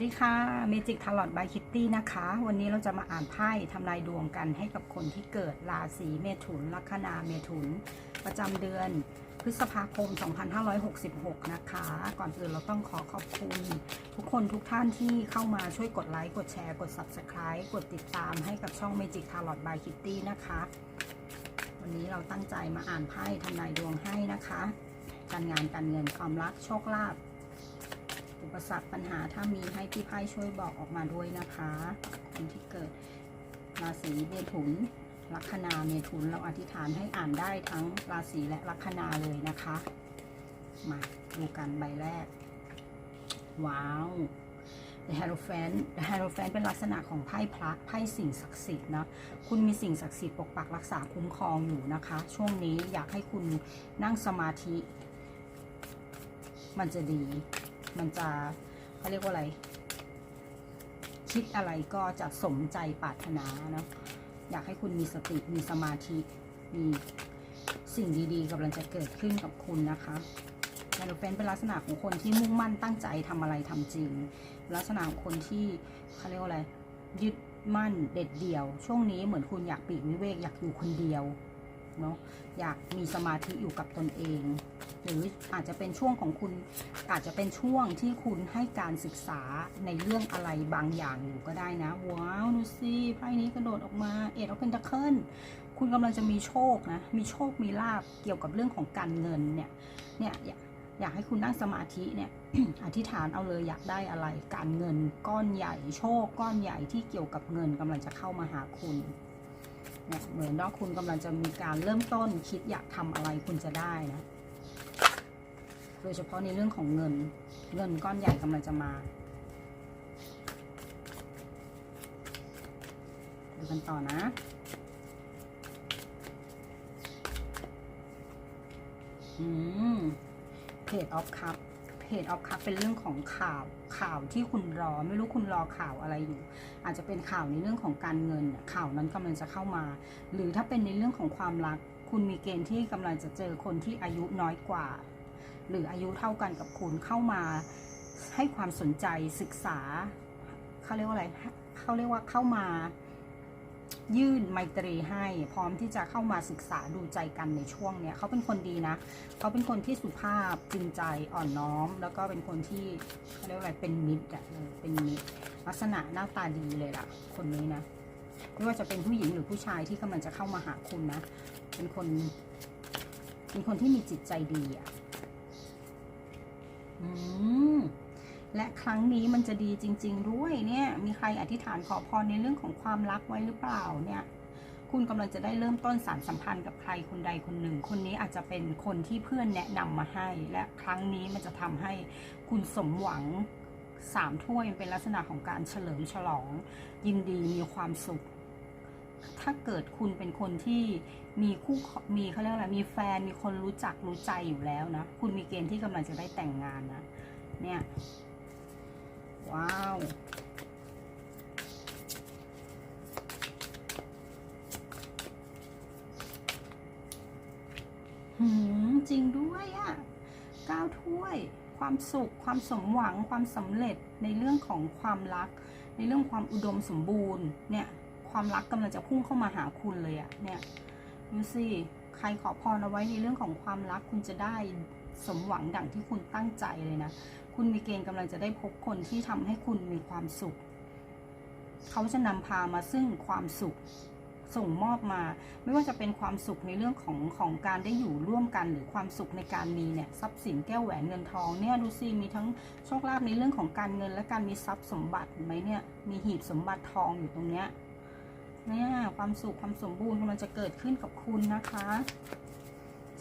สดีค่ะเมจิกทาร์ลอตบายคิตตี้นะคะ วันนี้เราจะมาอ่านไพ่ทำนายดวงกันให้กับคนที่เกิดราศีเมถุน ลัคนาเมถุน ประจำเดือนพฤษภาคม 2566 นะคะ ก่อนอื่นเราต้องขอขอบคุณ ทุกคนทุกท่านที่เข้ามาช่วยกดไลค์ กดแชร์ กด Subscribe กดติดตามให้กับช่อง Magic Tarot by Kitty นะคะ วันนี้เราตั้งใจมาอ่านไพ่ทำนายดวงให้นะคะ การงานการเงินความรักโชคลาภ อุปสรรคปัญหาถ้ามีให้พี่ไพ่ช่วยบอกออกมาด้วยนะคะคนที่เกิดราศีเมถุนลัคนาเมถุนเราอธิษฐานให้อ่านได้ทั้งราศีและลัคนาเลยนะคะ มาดูกันใบแรก ว้าว The Hierophant The Hierophant เป็นลักษณะของไพ่พระไพ่สิ่งศักดิ์สิทธิ์นะคุณมีสิ่งศักดิ์สิทธิ์ปกปักรักษาคุ้มครองอยู่นะคะ ช่วงนี้อยากให้คุณนั่งสมาธิ มันจะดี มันจะเขาเรียกว่าอะไร คิดอะไรก็จะสมใจปรารถนาเนาะอยากให้คุณมีสติมีสมาธิมีสิ่งดีๆกำลังจะเกิดขึ้นกับคุณนะคะไฮโลเฟนเป็นลักษณะของคนที่มุ่งมั่นตั้งใจทำอะไรทำจริง ลักษณะของคนที่เขาเรียกว่าอะไรยึดมั่นเด็ดเดี่ยว ช่วงนี้เหมือนคุณอยากปีกวิเวกอยากอยู่คนเดียว เนาะอยากมีสมาธิอยู่กับตนเอง หรืออาจจะเป็นช่วงของคุณอาจจะเป็นช่วงที่คุณให้การศึกษาในเรื่องอะไรบางอย่างอยู่ก็ได้นะ ว้าวดูสิไพ่นี้กระโดดออกมาเอ็ดออฟเพนตะเคิลคุณกำลังจะมีโชคนะมีโชคมีลาบเกี่ยวกับเรื่องของการเงินเนี่ยเนี่ยอยากอยากให้คุณนั่งสมาธิเนี่ยอธิษฐานเอาเลยอยากได้อะไร การเงินก้อนใหญ่โชคก้อนใหญ่ที่เกี่ยวกับเงินกำลังจะเข้ามาหาคุณ เนี่ยเหมือนว่าคุณกำลังจะมีการเริ่มต้นคิดอยากทำอะไรคุณจะได้นะ โดยเฉพาะในเรื่องของเงิน เงินก้อนใหญ่กำลังจะมาดูกันต่อนะอืมเพจออฟคัพ เพจออฟคัพเป็นเรื่องของข่าวข่าวที่คุณรอ ไม่รู้คุณรอข่าวอะไรอยู่ อาจจะเป็นข่าวในเรื่องของการเงินข่าวนั้นกำลังจะเข้ามา หรือถ้าเป็นในเรื่องของความรัก คุณมีเกณฑ์ที่กำลังจะเจอคนที่อายุน้อยกว่า หรืออายุเท่ากันกับคุณเข้ามาให้ความสนใจศึกษาเขาเรียกว่าอะไรเขาเรียกว่าเข้ามา ยื่นไมตรีให้พร้อมที่จะเข้ามาศึกษาดูใจกันในช่วงเนี้ยเขาเป็นคนดีนะ เขาเป็นคนที่สุภาพจริงใจอ่อนน้อม แล้วก็เป็นคนที่เขาเรียกว่าอะไรเป็นมิตรอะเป็นมิตรลักษณะหน้าตาดีเลยล่ะ คนนี้นะไม่ว่าจะเป็นผู้หญิงหรือผู้ชายที่กำลังจะเข้ามาหาคุณนะ เป็นคน เป็นคนที่มีจิตใจดีอะ อืม และครั้งนี้มันจะดีจริง ๆ ด้วยเนี่ยมีใครอธิษฐานขอพรในเรื่องของความรักไว้หรือเปล่าเนี่ยคุณกำลังจะได้เริ่มต้นสารสัมพันธ์กับใครคนใดคนหนึ่ง คนนี้อาจจะเป็นคนที่เพื่อนแนะนำมาให้ และครั้งนี้มันจะทำให้คุณสมหวังสามถ้วยเป็นลักษณะของการเฉลิมฉลอง ยินดีมีความสุข ถ้าเกิดคุณเป็นคนที่มีคู่มีเขาเรียกอะไรมีแฟนมีคนรู้จักรู้ใจอยู่แล้วนะ คุณมีเกณฑ์ที่กำลังจะได้แต่งงานนะเนี่ย ว้าวหืมจริงด้วยอะ่ะเก้าถ้วย ความสุข ความสมหวัง ความสำเร็จในเรื่องของความรัก ในเรื่องความอุดมสมบูรณ์ เนี่ย ความรักกำลังจะพุ่งเข้ามาหาคุณเลยอะ่ะเนี่ยดูสิ ใครขอพรเอาไว้ในเรื่องของความรักคุณจะได้สมหวังดังที่คุณตั้งใจเลยนะ คุณมีเกณฑ์กำลังจะได้พบคนที่ทำให้คุณมีความสุข เขาจะนำพามาซึ่งความสุขส่งมอบมา ไม่ว่าจะเป็นความสุขในเรื่องของของการได้อยู่ร่วมกัน หรือความสุขในการมีเนี่ยทรัพย์สินแก้วแหวนเงินทองเนี่ยดูสิมีทั้งโชคลาภในเรื่องของการเงิน และการมีทรัพย์สมบัติเห็นไหมเนี่ยมีหีบสมบัติทองอยู่ตรงเนี้ยเนี่ยความสุขความสมบูรณ์กำลังจะเกิดขึ้นกับคุณนะคะ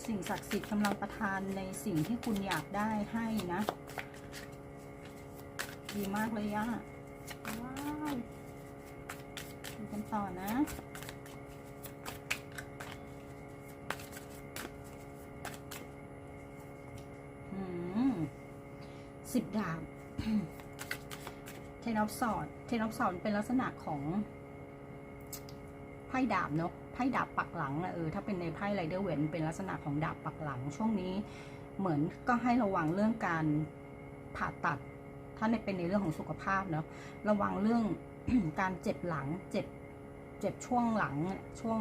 สิ่งศักดิ์สิทธิ์กำลังประทานในสิ่งที่คุณอยากได้ให้นะ ดีมากเลยอะว้าวดูกันต่อนะอืมสิบดาบเทนอฟสอดเทนอฟสอดเป็นลักษณะของไพ่ดาบเนาะไพ่ดาบปักหลังอะเออถ้าเป็นในไพ่ไรเดอร์เวนเป็นลักษณะของดาบปักหลังช่วงนี้ เหมือนก็ให้ระวังเรื่องการผ่าตัด ถ้าในเป็นในเรื่องของสุขภาพเนาะระวังเรื่องการเจ็บหลังเจ็บเจ็บช่วงหลังเนี่ยช่วง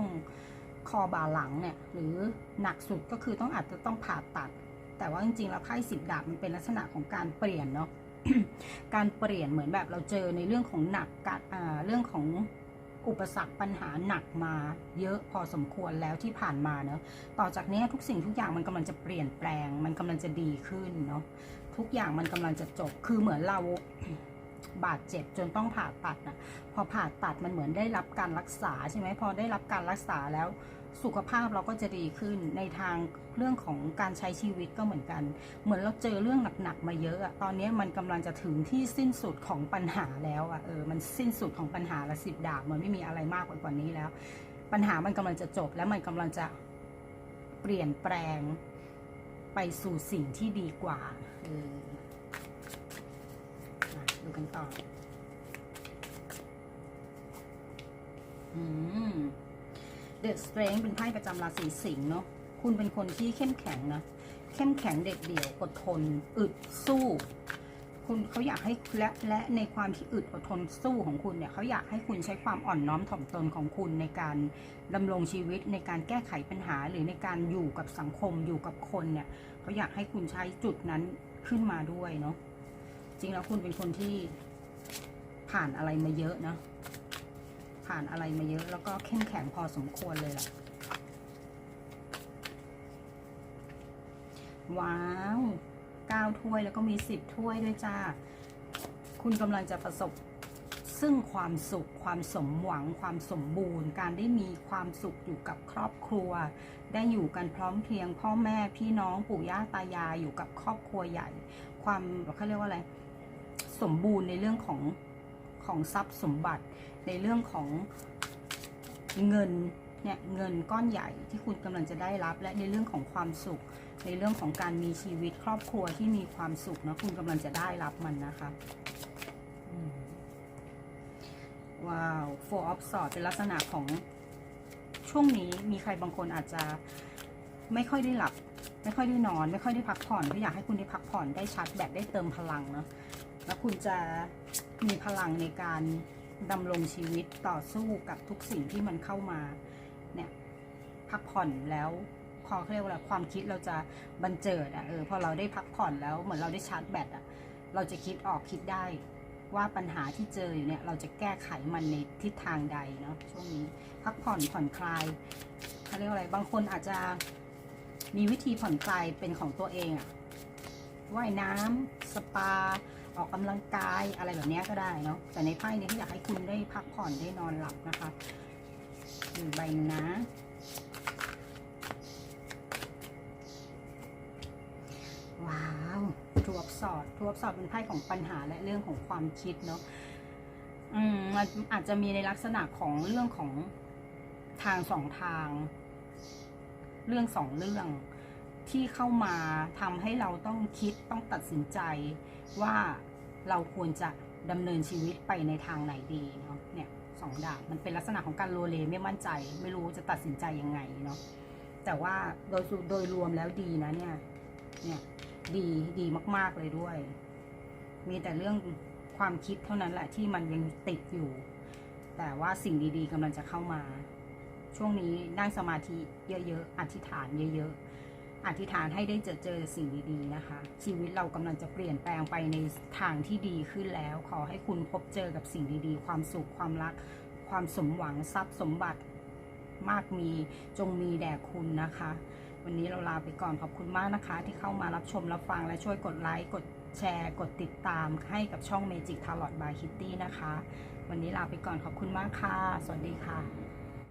คอบ่าหลังเนี่ยหรือหนักสุดก็คือต้องอาจจะต้องผ่าตัด แต่ว่าจริงๆแล้วไพ่สิบดาบมันเป็นลักษณะของการเปลี่ยนเนาะการเปลี่ยนเหมือนแบบเราเจอในเรื่องของหนักการอ่าเรื่องของอุปสรรคปัญหาหนักมาเยอะพอสมควรแล้วที่ผ่านมาเนาะต่อจากนี้ทุกสิ่งทุกอย่างมันกำลังจะเปลี่ยนแปลง มันกำลังจะดีขึ้นเนาะ ทุกอย่างมันกำลังจะจบ คือเหมือนเราบาดเจ็บจนต้องผ่าตัดนะพอผ่าตัดมันเหมือนได้รับการรักษาใช่ไหมพอได้รับการรักษาแล้วสุขภาพเราก็จะดีขึ้นในทางเรื่องของการใช้ชีวิตก็เหมือนกัน เหมือนเราเจอเรื่องหนักๆมาเยอะอะตอนนี้มันกำลังจะถึงที่สิ้นสุดของปัญหาแล้วอะเออมันสิ้นสุดของปัญหาละสิบดาบมันไม่มีอะไรมากกว่านี้แล้ว ปัญหามันกำลังจะจบแล้วมันกำลังจะเปลี่ยนแปลง ไปสู่สิ่งที่ดีกว่าเออดูกันต่อเดอะสเตรนเป็นไพ่ประจำราศีสิงห์เนาะคุณเป็นคนที่เข้มแข็งนะ เข้มแข็งเด็ดเดี่ยวอดทน อึดสู้ คุณเขาอยากให้และและในความที่อึดอดทนสู้ของคุณเนี่ยเขาอยากให้คุณใช้ความอ่อนน้อมถ่อมตนของคุณในการดำรงชีวิตในการแก้ไขปัญหา หรือในการอยู่กับสังคมอยู่กับคนเนี่ยเขาอยากให้คุณใช้จุดนั้นขึ้นมาด้วยเนาะจริงแล้วคุณเป็นคนที่ผ่านอะไรมาเยอะเนาะผ่านอะไรมาเยอะ แล้วก็เข้มแข็งพอสมควรเลยล่ะว้าว เก้าถ้วยแล้วก็มีสิบถ้วยด้วยจ้า คุณกำลังจะประสบซึ่งความสุขความสมหวังความสมบูรณ์ การได้มีความสุขอยู่กับครอบครัว ได้อยู่กันพร้อมเพรียงพ่อแม่พี่น้องปู่ย่าตายายอยู่กับครอบครัวใหญ่ ความเขาเรียกว่าอะไร สมบูรณ์ในเรื่องของของทรัพย์สมบัติ ในเรื่องของเงินเนี่ยเงินก้อนใหญ่ที่คุณกำลังจะได้รับและในเรื่องของความสุข ในเรื่องของการมีชีวิตครอบครัวที่มีความสุขนะคุณกำลังจะได้รับมันนะคะว้าว four of swords เป็นลักษณะของช่วงนี้มีใครบางคนอาจจะไม่ค่อยได้หลับ ไม่ค่อยได้นอน ไม่ค่อยได้พักผ่อนก็อยากให้คุณได้พักผ่อนได้ชาร์จแบตได้เติมพลังเนาะแล้วคุณจะมีพลังในการดำรงชีวิตต่อสู้กับทุกสิ่งที่มันเข้ามาเนี่ยพักผ่อนแล้ว พอเขาเรียกว่าความคิดเราจะบันเจิดอะเออพอเราได้พักผ่อนแล้วเหมือนเราได้ชาร์จแบตอะเราจะคิดออกคิดได้ว่าปัญหาที่เจออยู่เนี่ย เราจะแก้ไขมันในทิศทางใดเนาะช่วงนี้พักผ่อนผ่อนคลายเขาเรียกว่าอะไรบางคนอาจจะมีวิธีผ่อนคลายเป็นของตัวเองอะว่ายน้ำสปา ออกกำลังกายอะไรแบบนี้ก็ได้เนาะแต่ในไพ่เนี่ยที่อยากให้คุณได้พักผ่อนได้นอนหลับนะคะหนึ่งใบหนึ่งนะ ว้าว ทวบสอดทวบสอดเป็นไพ่ของปัญหาและเรื่องของความคิดเนาะอืมมันอาจจะมีในลักษณะของเรื่องของทางสองทาง เรื่องสองเรื่องที่เข้ามาทำให้เราต้องคิดต้องตัดสินใจว่าเราควรจะดำเนินชีวิตไปในทางไหนดีเนาะเนี่ยสองดาบมันเป็นลักษณะของการโลเลไม่มั่นใจ ไม่รู้จะตัดสินใจยังไงเนาะแต่ว่าโดยสุโดยรวมแล้วดีนะเนี่ยเนี่ย ดีดีมาก ๆเลยด้วย มีแต่เรื่องความคิดเท่านั้นแหละที่มันยังติดอยู่ แต่ว่าสิ่งดีๆกำลังจะเข้ามา ช่วงนี้นั่งสมาธิเยอะๆอธิษฐานเยอะ ๆ อธิษฐานให้ได้เจอเจอสิ่งดีๆนะคะ ชีวิตเรากำลังจะเปลี่ยนแปลงไปในทางที่ดีขึ้นแล้ว ขอให้คุณพบเจอกับสิ่งดีๆ ความสุขความรัก ความสมหวังทรัพย์สมบัติมากมีจงมีแด่คุณนะคะ วันนี้เราลาไปก่อนขอบคุณมากนะคะ ที่เข้ามารับชมรับฟังและช่วยกดไลค์กดแชร์ กดติดตามให้กับช่อง Magic Tarot by Kitty นะคะ วันนี้ลาไปก่อนขอบคุณมากค่ะ สวัสดีค่ะ